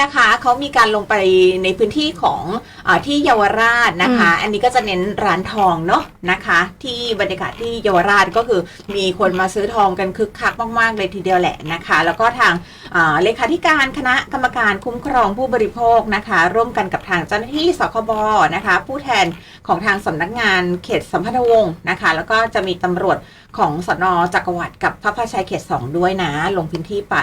นะคะเขามีการลงไปในพื้นที่ของอาที่เยาวราชนะคะ อันนี้ก็จะเน้นร้านทองเนาะนะคะ ที่บรรยากาศที่เยาวราชก็คือมีคนมาซื้อทองกันคึกคักมากๆเลยทีเดียวแหละนะคะ แล้วก็ทางอ่าเลขาธิการคณะกรรมการคุ้มครองผู้บริโภคนะคะ ร่วมกันกับทางเจ้าหน้าที่สคบนะคะ ผู้แทนของทางสำนักงานเขตสัมพันธวงศ์นะคะ แล้วก็จะมีตำรวจของสนจักรวรรดิกับพระพาชัยเขตสองด้วยนะ ลงพื้นที่ไป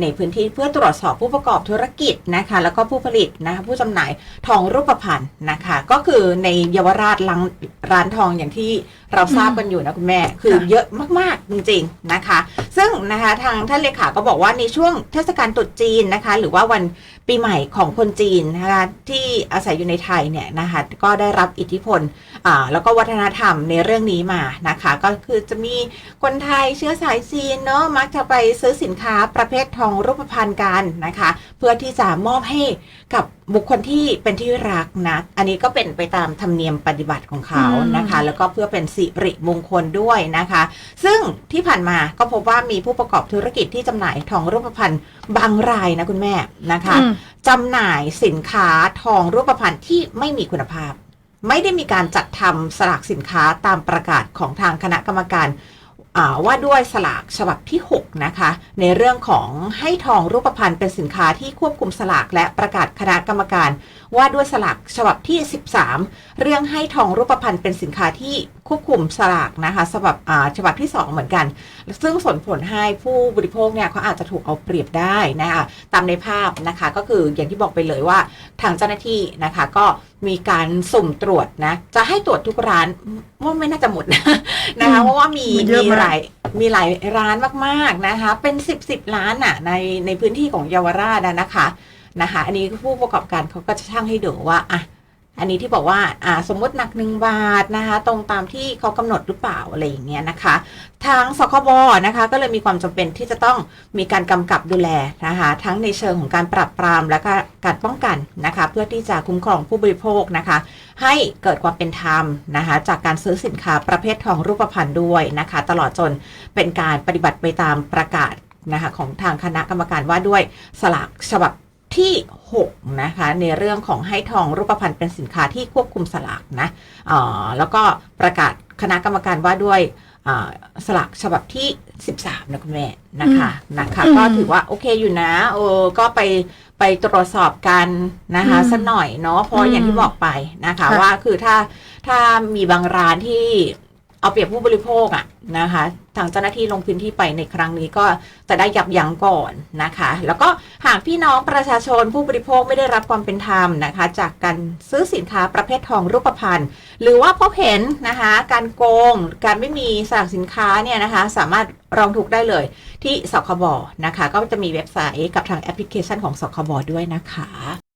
ในพื้นที่เพื่อตรวจสอบผู้ประกอบธุรกิจนะคะ แล้วก็ผู้ผลิตนะคะผู้จำหน่ายทองรูปพรรณนะคะ ก็คือในเยาวราชร้านทองอย่างที่เราทราบกันอยู่นะคุณแม่ คือเยอะมากๆจริงๆนะคะ ซึ่งนะคะทางท่านเลขาก็บอกว่าในช่วงเทศกาลตรุษจีนนะคะ หรือว่าวันปีใหม่ของคนจีนนะคะที่อาศัยอยู่ในไทยเนี่ยนะคะก็ได้รับอิทธิพลอ่าแล้วก็วัฒนธรรมในเรื่องนี้มานะคะ ก็คือจะมีคนไทยเชื้อสายจีนเนาะมักจะไปซื้อสินค้าประเภททองรูปพรรณกันนะคะ เพื่อที่จะมอบให้กับบุคคลที่เป็นที่รักนะ อันนี้ก็เป็นไปตามธรรมเนียมปฏิบัติของเขานะคะ แล้วก็เพื่อเป็นสิริมงคลด้วยนะคะ ซึ่งที่ผ่านมาก็พบว่ามีผู้ประกอบธุรกิจที่จำหน่ายทองรูปพรรณบางรายนะคุณแม่นะคะอืมจำหน่ายสินค้าทองรูปพรรณที่ไม่มีคุณภาพ ไม่ได้มีการจัดทำสลากสินค้าตามประกาศของทางคณะกรรมการอ่าว่าด้วยสลากฉบับที่ 6 นะคะ ในเรื่องของให้ทองรูปพรรณเป็นสินค้าที่ควบคุมสลากและประกาศคณะกรรมการ ว่าด้วยสลากฉบับที่ 13 เรื่องให้ทองรูปพรรณเป็นสินค้าที่ ควบคุมสลากนะคะฉบับฉบับที่ 2 เหมือนกัน ซึ่งส่งผลให้ผู้บริโภคเนี่ยเขาอาจจะถูกเอาเปรียบได้นะคะตามในภาพนะคะก็คืออย่างที่บอกไปเลยว่าทางเจ้าหน้าที่นะคะก็มีการสุ่มตรวจนะจะให้ตรวจทุกร้านว่าไม่น่าจะหมดนะนะคะเพราะว่ามีมีหลายมีหลายร้านมากๆนะคะ เป็น 10บสร้านอะในในพื้นที่ของเยาวราชนะคะนะคะ อันนี้ผู้ประกอบการเขาก็จะช่างให้ดูว่าอะ อันนี้ที่บอกว่าอ่าสมมติหนักหนึ่งบาทนะคะ ตรงตามที่เขากำหนดหรือเปล่าอะไรอย่างเงี้ยนะคะ ทางสคบนะคะ ก็เลยมีความจำเป็นที่จะต้องมีการกำกับดูแลนะคะ ทั้งในเชิงของการปรับปรามและก็การป้องกันนะคะ เพื่อที่จะคุ้มครองผู้บริโภคนะคะ ให้เกิดความเป็นธรรมนะคะ จากการซื้อสินค้าประเภททองรูปพรรณด้วยนะคะ ตลอดจนเป็นการปฏิบัติไปตามประกาศนะคะของทางคณะกรรมการว่าด้วยสลากฉบับ ที่ 6 นะคะ ในเรื่องของให้ทองรูปพรรณเป็นสินค้าที่ควบคุมสลากนะเอ่อแล้วก็ประกาศคณะกรรมการว่าด้วยอ่าสลากฉบับที่ 13 นะคุณแม่นะคะนะคะอืมก็ถือว่าโอเคอยู่นะเออก็ไปไปตรวจสอบกันนะคะอืมสักหน่อยเนาะเพราะอย่างที่บอกไปนะคะค่ะว่าคือถ้าถ้ามีบางร้านที่ เอาเปรียบผู้บริโภคอะนะคะ ทางเจ้าหน้าที่ลงพื้นที่ไปในครั้งนี้ก็จะได้ยับยั้งก่อนนะคะ แล้วก็หากพี่น้องประชาชนผู้บริโภคไม่ได้รับความเป็นธรรมนะคะ จากการซื้อสินค้าประเภททองรูปพรรณหรือว่าพบเห็นนะคะ การโกง การไม่มีสลากสินค้าเนี่ยนะคะ สามารถร้องทุกข์ได้เลยที่สคบนะคะ ก็จะมีเว็บไซต์กับทางแอปพลิเคชันของสคบด้วยนะคะ